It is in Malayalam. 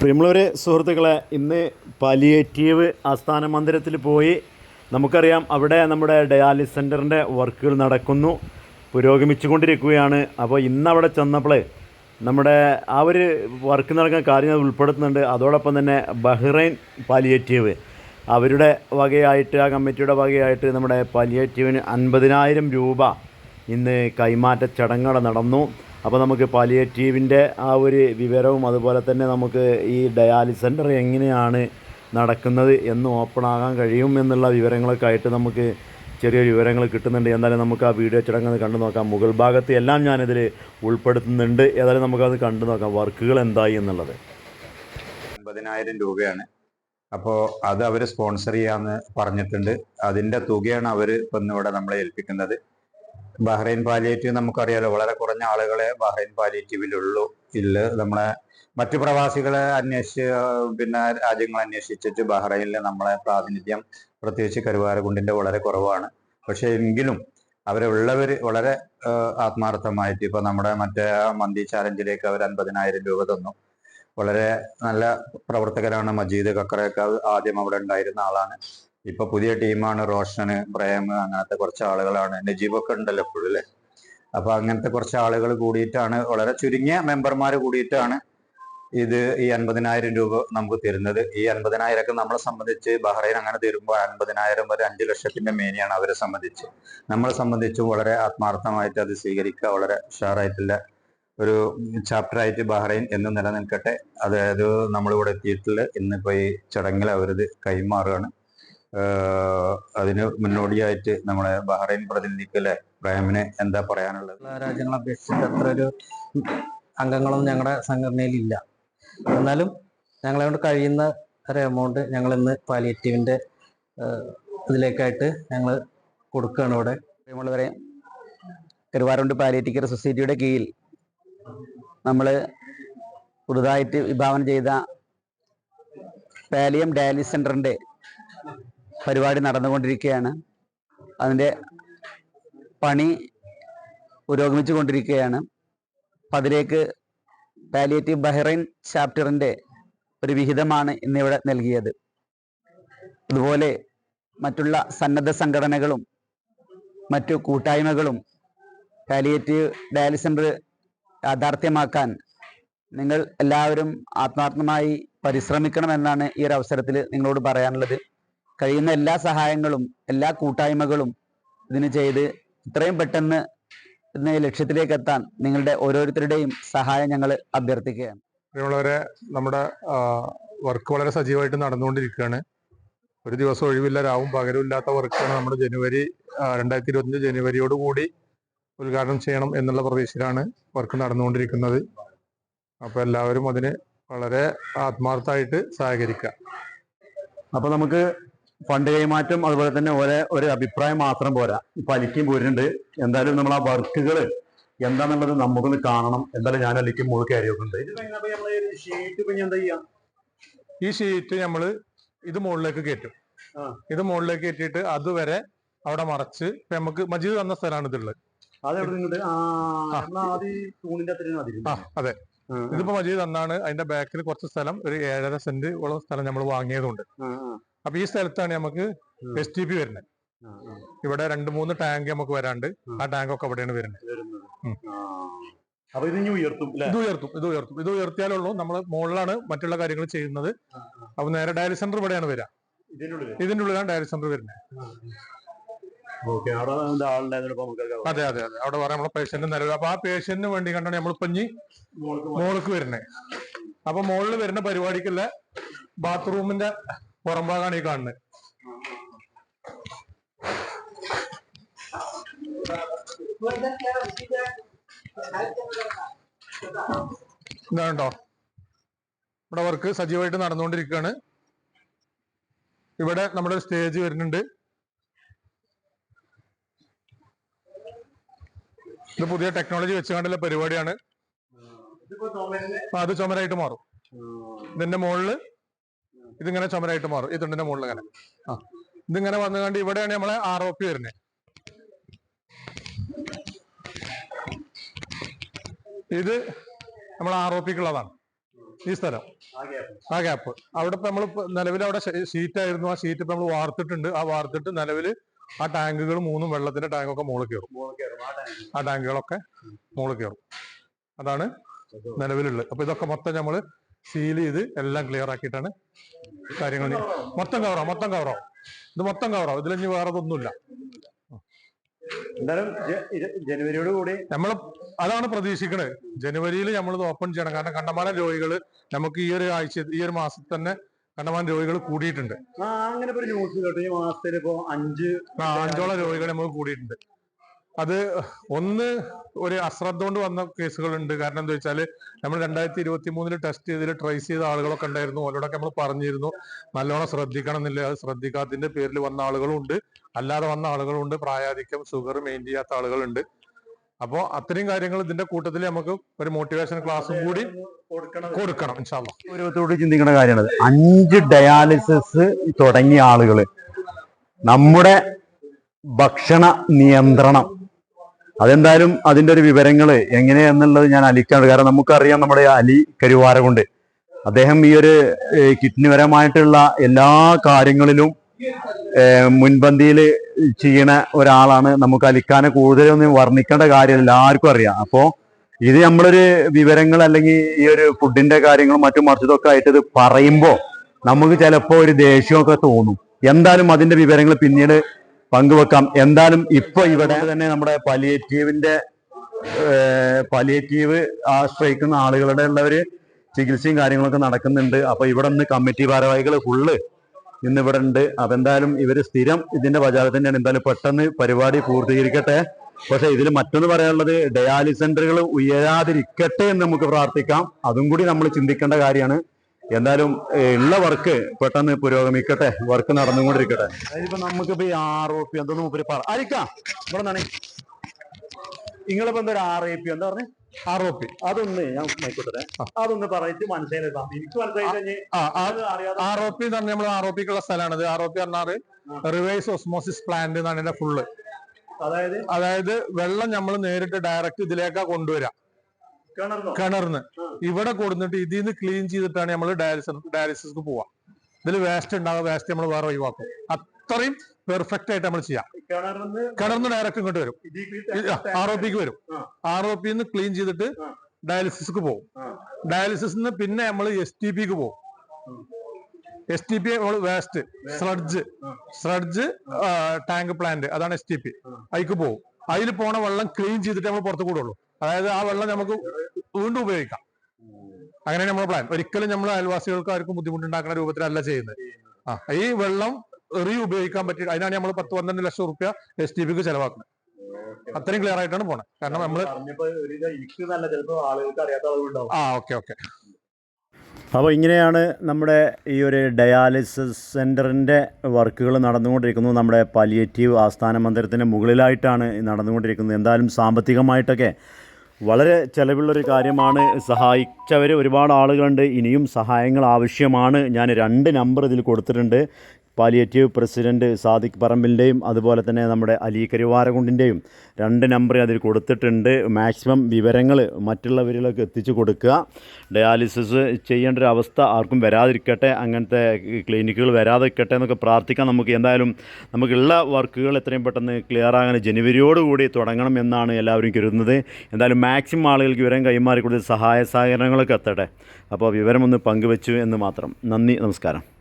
പ്രിയമുള്ളവരെ സുഹൃത്തുക്കളെ ഇന്ന് പാലിയേറ്റീവ് ആസ്ഥാന മന്ദിരത്തിൽ പോയി. നമുക്കറിയാം അവിടെ നമ്മുടെ ഡയാലിസ് സെന്ററിന്റെ വർക്കുകൾ നടക്കുന്നു പുരോഗമിച്ചുകൊണ്ടിരിക്കുകയാണ്. അപ്പോൾ ഇന്ന് അവിടെ ചെന്നപ്പോൾ നമ്മുടെ ആ ഒരു വർക്ക് നടക്കുന്ന കാര്യങ്ങൾ ഉൾപ്പെടുത്തുന്നുണ്ട്. അതോടൊപ്പം തന്നെ ബഹ്റൈൻ പാലിയേറ്റീവ് അവരുടെ വകയായിട്ട് ആ കമ്മിറ്റിയുടെ വകയായിട്ട് നമ്മുടെ പാലിയേറ്റീവിന് അൻപതിനായിരം രൂപ ഇന്ന് കൈമാറ്റ ചടങ്ങുകൾ നടന്നു. അപ്പോൾ നമുക്ക് പാലിയേറ്റീവിന്റെ ആ ഒരു വിവരവും അതുപോലെ തന്നെ നമുക്ക് ഈ ഡയാലിസ് സെന്റർ എങ്ങനെയാണ് നടക്കുന്നത് എന്ന് ഓപ്പൺ ആകാൻ കഴിയും എന്നുള്ള വിവരങ്ങളൊക്കെ ആയിട്ട് നമുക്ക് ചെറിയ വിവരങ്ങൾ കിട്ടുന്നുണ്ട്. എന്തായാലും നമുക്ക് ആ വീഡിയോ ചടങ്ങ് കണ്ടു നോക്കാം. മുകൾ ഭാഗത്ത് എല്ലാം ഞാനിതിൽ ഉൾപ്പെടുത്തുന്നുണ്ട്. ഏതായാലും നമുക്കത് കണ്ടു നോക്കാം. വർക്കുകൾ എന്തായി എന്നുള്ളത്. അൻപതിനായിരം രൂപയാണ്. അപ്പോൾ അത് അവർ സ്പോൺസർ ചെയ്യാമെന്ന് പറഞ്ഞിട്ടുണ്ട്. അതിന്റെ തുകയാണ് അവർ ഇപ്പം ഇവിടെ നമ്മളെ ഏൽപ്പിക്കുന്നത്. ബഹ്റൈൻ പാലിയേറ്റീവ് നമുക്കറിയാലോ വളരെ കുറഞ്ഞ ആളുകളെ ബഹ്റൈൻ പാലിയേറ്റീവിലുള്ളൂ ഇല്ല നമ്മളെ മറ്റു പ്രവാസികളെ അന്വേഷിച്ച് പിന്നെ രാജ്യങ്ങൾ അന്വേഷിച്ചിട്ട് ബഹ്റൈനിൽ നമ്മളെ പ്രാതിനിധ്യം പ്രത്യേകിച്ച് കരുവാരകുണ്ടിന്റെ വളരെ കുറവാണ്. പക്ഷെ എങ്കിലും അവരുള്ളവർ വളരെ ആത്മാർത്ഥമായിട്ട് ഇപ്പൊ നമ്മുടെ മറ്റേ മന്തി ചാലഞ്ചിലേക്ക് അവർ അൻപതിനായിരം രൂപ തന്നു. വളരെ നല്ല പ്രവർത്തകരാണ് മജീദ് കക്കറയൊക്കെ ആദ്യം അവിടെ ഉണ്ടായിരുന്ന ആളാണ്. ഇപ്പൊ പുതിയ ടീമാണ് റോഷന് പ്രേമ അങ്ങനത്തെ കുറച്ച് ആളുകളാണ്. നജീബൊക്കെ ഉണ്ടല്ലോ എപ്പോഴും അല്ലേ? അപ്പൊ അങ്ങനത്തെ കുറച്ച് ആളുകൾ കൂടിയിട്ടാണ് വളരെ ചുരുങ്ങിയ മെമ്പർമാർ കൂടിയിട്ടാണ് ഇത് ഈ അൻപതിനായിരം രൂപ നമുക്ക് തരുന്നത്. ഈ അൻപതിനായിരമൊക്കെ നമ്മളെ സംബന്ധിച്ച് ബഹ്റൈൻ അങ്ങനെ തരുമ്പോൾ അൻപതിനായിരം വരെ അഞ്ചു ലക്ഷത്തിന്റെ മേനിയാണ് അവരെ സംബന്ധിച്ച്. നമ്മളെ സംബന്ധിച്ച് വളരെ ആത്മാർത്ഥമായിട്ട് അത് സ്വീകരിക്കുക വളരെ ഉഷാറായിട്ടുള്ള ഒരു ചാപ്റ്റർ ആയിട്ട് ബഹ്റൈൻ എന്ന് നിലനിൽക്കട്ടെ. അതായത് നമ്മളിവിടെ എത്തിയിട്ടുള്ള ഇന്നിപ്പോ ഈ ചടങ്ങിൽ അവരത് കൈമാറുകയാണ്. അതിന് മുന്നോടിയായിട്ട് നമ്മളെ ബഹ്റൈൻ പ്രതിനിധിക്കല്ലേ പ്രേമിന് എന്താ പറയാനുള്ളത്? രാജ്യങ്ങളെ അപേക്ഷിച്ച് അത്ര ഒരു അംഗങ്ങളൊന്നും ഞങ്ങളുടെ സംഘടനയിൽ ഇല്ല എന്നാലും ഞങ്ങളെ കൊണ്ട് കഴിയുന്ന ഒരു എമൗണ്ട് ഞങ്ങൾ ഇന്ന് പാലിയേറ്റീവിന്റെ ഇതിലേക്കായിട്ട് ഞങ്ങൾ കൊടുക്കുകയാണ് ഇവിടെ. പ്രിയമുള്ളവരെ കരുവാരുണ്ട് പാലിയേറ്റീവ് സൊസൈറ്റിയുടെ കീഴിൽ നമ്മൾ പുതുതായിട്ട് വിഭാവനം ചെയ്ത പാലിയം ഡയാലിസ് സെന്ററിന്റെ പരിപാടി നടന്നുകൊണ്ടിരിക്കുകയാണ്. അതിന്റെ പണി പുരോഗമിച്ചു കൊണ്ടിരിക്കുകയാണ് അപ്പം അതിലേക്ക് പാലിയേറ്റീവ് ബഹ്റൈൻ ചാപ്റ്ററിന്റെ ഒരു വിഹിതമാണ് ഇന്നിവിടെ നൽകിയത്. അതുപോലെ മറ്റുള്ള സന്നദ്ധ സംഘടനകളും മറ്റു കൂട്ടായ്മകളും പാലിയേറ്റീവ് ഡയാലിസ് സെന്റർ യാഥാർത്ഥ്യമാക്കാൻ നിങ്ങൾ എല്ലാവരും ആത്മാർത്ഥമായി പരിശ്രമിക്കണമെന്നാണ് ഈ ഒരു അവസരത്തിൽ നിങ്ങളോട് പറയാനുള്ളത്. കഴിയുന്ന എല്ലാ സഹായങ്ങളും എല്ലാ കൂട്ടായ്മകളും ഇതിന് ചെയ്ത് ഇത്രയും പെട്ടെന്ന് ഇന്ന് ലക്ഷ്യത്തിലേക്ക് എത്താൻ നിങ്ങളുടെ ഓരോരുത്തരുടെയും സഹായം ഞങ്ങൾ അഭ്യർത്ഥിക്കുകയാണ്. പ്രിയമുള്ളവരെ നമ്മുടെ വർക്ക് വളരെ സജീവമായിട്ട് നടന്നുകൊണ്ടിരിക്കുകയാണ്. ഒരു ദിവസം ഒഴിവില്ല രാവും പകരവും ഇല്ലാത്ത വർക്കാണ് നമ്മുടെ ജനുവരി രണ്ടായിരത്തി ഇരുപത്തഞ്ച് ജനുവരിയോട് കൂടി ഉദ്ഘാടനം ചെയ്യണം എന്നുള്ള പ്രതീക്ഷയിലാണ് വർക്ക് നടന്നുകൊണ്ടിരിക്കുന്നത്. അപ്പോൾ എല്ലാവരും അതിന് വളരെ ആത്മാർത്ഥമായിട്ട് സഹകരിക്കുക. അപ്പോൾ നമുക്ക് ഫണ്ട് കൈമാറ്റം അതുപോലെ തന്നെ ഒരേ ഒരു അഭിപ്രായം മാത്രം പോരാ. ഇപ്പൊ അലിക്കും പോരുന്നുണ്ട് എന്തായാലും നമ്മൾ ആ വർക്കുകൾ എന്താണെന്നുള്ളത് നമുക്കൊന്ന് കാണണം. എന്തായാലും ഞാൻ അലിക്കും മുഴുവൻ കയറി വെക്കുന്നുണ്ട് ഷീറ്റ് പിന്നെ എന്താ ചെയ്യാ? ഈ ഷീറ്റ് നമ്മൾ ഇത് മുകളിലേക്ക് കയറ്റും. ആ. ഇത് മുകളിലേക്ക് കയറ്റിയിട്ട് അതുവരെ അവിടെ മറച്ച് നമുക്ക് മജീദ് തന്ന സ്ഥലമാണ് ഇതുള്ളത്. അതെ ഇതിപ്പോ മജീദ് തന്നാണ്. അതിന്റെ ബാക്കിൽ കുറച്ച് സ്ഥലം ഒരു ഏഴര സെന്റ് ഉള്ള സ്ഥലം നമ്മൾ വാങ്ങിയതുകൊണ്ട് അപ്പൊ ഈ സ്ഥലത്താണ് നമുക്ക്. എസ് ടി പി വരുന്നത്. ഇവിടെ രണ്ട് മൂന്ന് ടാങ്ക് നമുക്ക് വരാണ്ട് ആ. ടാങ്ക് ഒക്കെ അവിടെയാണ് വരുന്നത്. ഇത് ഉയർത്തും ഇത് ഉയർത്തും ഇത് ഉയർത്തും. ഇത് ഉയർത്തിയാലുള്ളൂ നമ്മൾ മുകളിലാണ് മറ്റുള്ള കാര്യങ്ങൾ ചെയ്യുന്നത്. അപ്പൊ നേരെ ഡയലി സെന്റർ ഇവിടെയാണ് വരിക. ഇതിന്റെ ഉള്ളിൽ? ഇതിന്റെ ഉള്ളിലാണ് ഡയലി സെന്റർ വരുന്നത്. അതെ അതെ അതെ. അവിടെ പറയാം നമ്മളെ പേഷ്യന്റ് നിലവിൽ അപ്പൊ ആ പേഷ്യന്റിന് വേണ്ടി കണ്ടാണ് നമ്മൾ പഞ്ഞി മോൾക്ക് വരുന്നത്. അപ്പൊ മുകളിൽ വരുന്ന പരിപാടിക്കുള്ള ബാത്റൂമിന്റെ പുറംഭാഗമാണ് ഈ കാണുന്നത് ണ്ടോ ഇവിടെ വർക്ക് സജീവമായിട്ട് നടന്നുകൊണ്ടിരിക്കുകയാണ് ഇവിടെ നമ്മുടെ സ്റ്റേജ് വരുന്നുണ്ട്. ഇത് പുതിയ ടെക്നോളജി വെച്ചുകൊണ്ടുള്ള പരിപാടിയാണ്. അത് ചുമരായിട്ട് മാറും. ഇതിന്റെ മുകളിൽ ഇതിങ്ങനെ ചുമരായിട്ട് മാറും. ഈ തുണ്ടിന്റെ മുകളിൽ ഇങ്ങനെ ആ. ഇതിങ്ങനെ വന്നുകൊണ്ട് ഇവിടെയാണ് നമ്മളെ ആർ ഒ പി വരുന്നത് ഇത് നമ്മൾ ആർ ഒ പിക്കുള്ളതാണ് ഈ സ്ഥലം. ആ ഗ്യാപ്പ് അവിടെ ഇപ്പൊ നമ്മൾ നിലവിൽ അവിടെ ഷീറ്റ് ആയിരുന്നു ആ ഷീറ്റ് ഇപ്പൊ നമ്മൾ വാർത്തിട്ടുണ്ട്. ആ വാർത്തിട്ട് നിലവിൽ ആ ടാങ്കുകൾ മൂന്നും വെള്ളത്തിന്റെ ടാങ്കൊക്കെ മുകളിൽ കയറും. ആ ടാങ്കുകളൊക്കെ മുകളിൽ കയറും. അതാണ് നിലവിലുള്ളത്. അപ്പൊ ഇതൊക്കെ മൊത്തം നമ്മൾ സീൽ ചെയ്ത് എല്ലാം ക്ലിയർ ആക്കിയിട്ടാണ് കാര്യങ്ങൾ മൊത്തം കവറോ മൊത്തം കവറോ ഇത് മൊത്തം കവറോ ഇനി വേറെ ഒന്നുമില്ല എന്തായാലും ജനുവരിയോട് കൂടി നമ്മൾ അതാണ് പ്രതീക്ഷിക്കുന്നത് ജനുവരിയിൽ നമ്മൾ ഇത് ഓപ്പൺ ചെയ്യണം. കാരണം കണ്ടമാനം രോഗികൾ നമുക്ക് ഈ ഒരു ആഴ്ച ഈ ഒരു മാസത്തിൽ തന്നെ കണ്ടമാനം രോഗികൾ കൂടിയിട്ടുണ്ട്. അങ്ങനെ ഒരു ന്യൂസ് കേട്ടോ. ഈ മാസത്തിൽ ഇപ്പൊ അഞ്ച് അഞ്ചോളം രോഗികൾ നമുക്ക് കൂടിയിട്ടുണ്ട്. അത് ഒന്ന് ഒരു അശ്രദ്ധ കൊണ്ട് വന്ന കേസുകളുണ്ട്. കാരണം എന്താ വെച്ചാൽ നമ്മൾ രണ്ടായിരത്തി ഇരുപത്തി മൂന്നിൽ ടെസ്റ്റ് ചെയ്തതിൽ ട്രേസ് ചെയ്ത ആളുകളൊക്കെ ഉണ്ടായിരുന്നു. അവരോടൊക്കെ നമ്മൾ പറഞ്ഞിരുന്നു. നല്ലോണം ശ്രദ്ധിക്കണം എന്നില്ല. അത് ശ്രദ്ധിക്കാത്തതിന്റെ പേരിൽ വന്ന ആളുകളുണ്ട്. അല്ലാതെ വന്ന ആളുകളുണ്ട്. പ്രായാധിക്യം ഷുഗർ മെയിൻ ചെയ്യാത്ത ആളുകളുണ്ട്. അപ്പോൾ അത്രയും കാര്യങ്ങൾ ഇതിന്റെ കൂട്ടത്തിൽ നമുക്ക് ഒരു മോട്ടിവേഷൻ ക്ലാസ്സും കൂടി കൊടുക്കണം. ഗൗരവത്തോട് ചിന്തിക്കേണ്ട കാര്യമാണ്. അഞ്ച് ഡയാലിസിസ് തുടങ്ങിയ ആളുകൾ നമ്മുടെ ഭക്ഷണ നിയന്ത്രണം അതെന്തായാലും അതിന്റെ ഒരു വിവരങ്ങൾ എങ്ങനെയെന്നുള്ളത് ഞാൻ അലിക്കാണ്. കാരണം നമുക്കറിയാം നമ്മുടെ അലി കരുവാര കൊണ്ട് അദ്ദേഹം ഈ ഒരു കിഡ്നിപരമായിട്ടുള്ള എല്ലാ കാര്യങ്ങളിലും മുൻപന്തിയിൽ ചെയ്യണ ഒരാളാണ് നമുക്ക് അലിക്കാനെ കൂടുതലൊന്നും വർണിക്കേണ്ട കാര്യം എല്ലാവർക്കും അറിയാം. അപ്പോൾ ഇത് നമ്മളൊരു വിവരങ്ങൾ അല്ലെങ്കിൽ ഈ ഒരു ഫുഡിന്റെ കാര്യങ്ങളും മറ്റും മറിച്ചതൊക്കെ ആയിട്ട് ഇത് പറയുമ്പോൾ നമുക്ക് ചിലപ്പോൾ ഒരു ദേഷ്യമൊക്കെ തോന്നും. എന്തായാലും അതിന്റെ വിവരങ്ങൾ പിന്നീട് പങ്കുവെക്കാം. എന്തായാലും ഇപ്പൊ ഇവിടെ തന്നെ നമ്മുടെ പലിയേറ്റീവിന്റെ പലിയേറ്റീവ് ആശ്രയിക്കുന്ന ആളുകളുടെ ഉള്ളവര് ചികിത്സയും കാര്യങ്ങളൊക്കെ നടക്കുന്നുണ്ട്. അപ്പൊ ഇവിടെ നിന്ന് കമ്മിറ്റി ഭാരവാഹികൾ ഫുള്ള് ഇന്ന് ഇവിടെ ഉണ്ട്. അപ്പൊ എന്തായാലും ഇവർ സ്ഥിരം ഇതിന്റെ ബജാറ് തന്നെയാണ്. എന്തായാലും പെട്ടെന്ന് പരിപാടി പൂർത്തീകരിക്കട്ടെ. പക്ഷെ ഇതിൽ മറ്റൊന്ന് പറയാനുള്ളത് ഡയാലിസ് സെന്ററുകൾ ഉയരാതിരിക്കട്ടെ എന്ന് നമുക്ക് പ്രാർത്ഥിക്കാം. അതും കൂടി നമ്മൾ ചിന്തിക്കേണ്ട കാര്യമാണ്. എന്തായാലും ഏഹ്, ഉള്ള വർക്ക് പെട്ടെന്ന് പുരോഗമിക്കട്ടെ വർക്ക് നടന്നുകൊണ്ടിരിക്കട്ടെ. അതിലിപ്പോ നമുക്കിപ്പോ ഈ ആർ ഒ പി എന്തോന്ന് മുപ്പര് പറ. ആയിരിക്കാം ഇവിടെ നിന്നാണ്. നിങ്ങളിപ്പോ എന്തൊരു ആർ എ പി എന്താ പറഞ്ഞേ? ആർ ഒ പി അതൊന്ന് ഞാൻ നോക്കട്ടെ അതൊന്ന് പറഞ്ഞിട്ട് മനസ്സിലാക്കാം എനിക്ക് മനസ്സിലായി ആർ ഒ പി എന്ന് പറഞ്ഞാൽ നമ്മൾ ആർ ഒ പിക്കുള്ള സ്ഥലമാണിത് ആർ ഒ പി പറഞ്ഞാൽ റിവേഴ്സ് ഓസ്മോസിസ് പ്ലാന്റ് എന്നാണ് ഇതിന്റെ ഫുള്ള് അതായത്? അതായത് വെള്ളം നമ്മൾ നേരിട്ട് ഡയറക്റ്റ് ഇതിലേക്കാ കൊണ്ടുവരാം. കിണർന്നോ ഇവിടെ കൊടുത്തിട്ട് ഇതിൽ നിന്ന് ക്ലീൻ ചെയ്തിട്ടാണ് നമ്മൾ ഡയാലിസിസ് ഡയാലിസിസ്ക്ക് പോവാ. ഇതിൽ വേസ്റ്റ് ഉണ്ടാവുക വേസ്റ്റ് നമ്മൾ വേറെ ഒഴിവാക്കും. അത്രയും പെർഫെക്റ്റ് ആയിട്ട് നമ്മൾ ചെയ്യാം. കിണർന്ന് ഡയറക്റ്റ് ഇങ്ങോട്ട് വരും. ആർ ഒ പിക്ക് വരും. ആർ ഒ പിന്ന് ക്ലീൻ ചെയ്തിട്ട്. ഡയാലിസിസ്ക്ക് പോകും. ഡയാലിസിസ് പിന്നെ നമ്മൾ എസ് ടി പിക്ക് പോകും. എസ് ടി പി നമ്മൾ waste sludge sludge sludge tank plant അതാണ് എസ് ടി പി അതിക്ക് പോകും. അതിൽ പോണ വെള്ളം ക്ലീൻ ചെയ്തിട്ട് നമ്മൾ പുറത്ത് കൂടുള്ളൂ. അതായത് ആ വെള്ളം നമുക്ക് വീണ്ടും ഉപയോഗിക്കാം. അങ്ങനെ നമ്മുടെ പ്ലാൻ ഒരിക്കലും നമ്മൾ അയൽവാസികൾക്ക് ആർക്കും ബുദ്ധിമുട്ടുണ്ടാക്കുന്ന രൂപത്തിലല്ല ചെയ്യുന്നത്. ആ ഈ വെള്ളം റീ ഉപയോഗിക്കാൻ പറ്റി അതിനാണ് നമ്മൾ പത്ത് പന്ത്രണ്ട് ലക്ഷം റുപ്യ എസ് ടി പിക്ക് ചെലവാക്കുന്നത്. അത്രയും ക്ലിയർ ആയിട്ടാണ് പോണത് കാരണം നമ്മൾ ആ ഓക്കെ ഓക്കെ. അപ്പോൾ ഇങ്ങനെയാണ് നമ്മുടെ ഈ ഒരു ഡയാലിസിസ് സെന്ററിന്റെ വർക്കുകൾ നടന്നുകൊണ്ടിരിക്കുന്നത് നമ്മുടെ പാലിയേറ്റീവ് ആസ്ഥാന മന്ദിരത്തിന്റെ മുകളിലായിട്ടാണ് നടന്നുകൊണ്ടിരിക്കുന്നത്. എന്തായാലും സാമ്പത്തികമായിട്ടൊക്കെ വളരെ ചിലവുള്ളൊരു കാര്യമാണ് സഹായിച്ചവർ ഒരുപാട് ആളുകളുണ്ട്. ഇനിയും സഹായങ്ങൾ ആവശ്യമാണ്. ഞാൻ രണ്ട് നമ്പർ ഇതിൽ കൊടുത്തിട്ടുണ്ട്. പാലിയേറ്റീവ് പ്രസിഡന്റ് സാദിഖ് പറമ്പിന്റെയും അതുപോലെ തന്നെ നമ്മുടെ അലി കരുവാരകുണ്ടിന്റെയും രണ്ട് നമ്പർ അതിൽ കൊടുത്തിട്ടുണ്ട്. മാക്സിമം വിവരങ്ങൾ മറ്റുള്ളവരിലേക്ക് എത്തിച്ചു കൊടുക്കുക. ഡയാലിസിസ് ചെയ്യേണ്ട ഒരു അവസ്ഥ ആർക്കും വരാതിരിക്കട്ടെ അങ്ങനത്തെ ക്ലിനിക്കുകൾ വരാതിരിക്കട്ടെ എന്നൊക്കെ പ്രാർത്ഥിക്കാം. നമുക്ക് എന്തായാലും നമുക്കുള്ള വർക്കുകൾ എത്രയും പെട്ടെന്ന് ക്ലിയർ ആകാൻ ജനുവരിയോടുകൂടി തുടങ്ങണം എന്നാണ് എല്ലാവരും കരുതുന്നത്. എന്തായാലും മാക്സിമം ആളുകൾക്ക് വിവരം കൈമാറി കൊടുത്ത് സഹായ സഹകരണങ്ങളൊക്കെ എത്തട്ടെ. അപ്പോൾ വിവരമൊന്ന് പങ്കുവെച്ചു എന്ന് മാത്രം. നന്ദി നമസ്കാരം.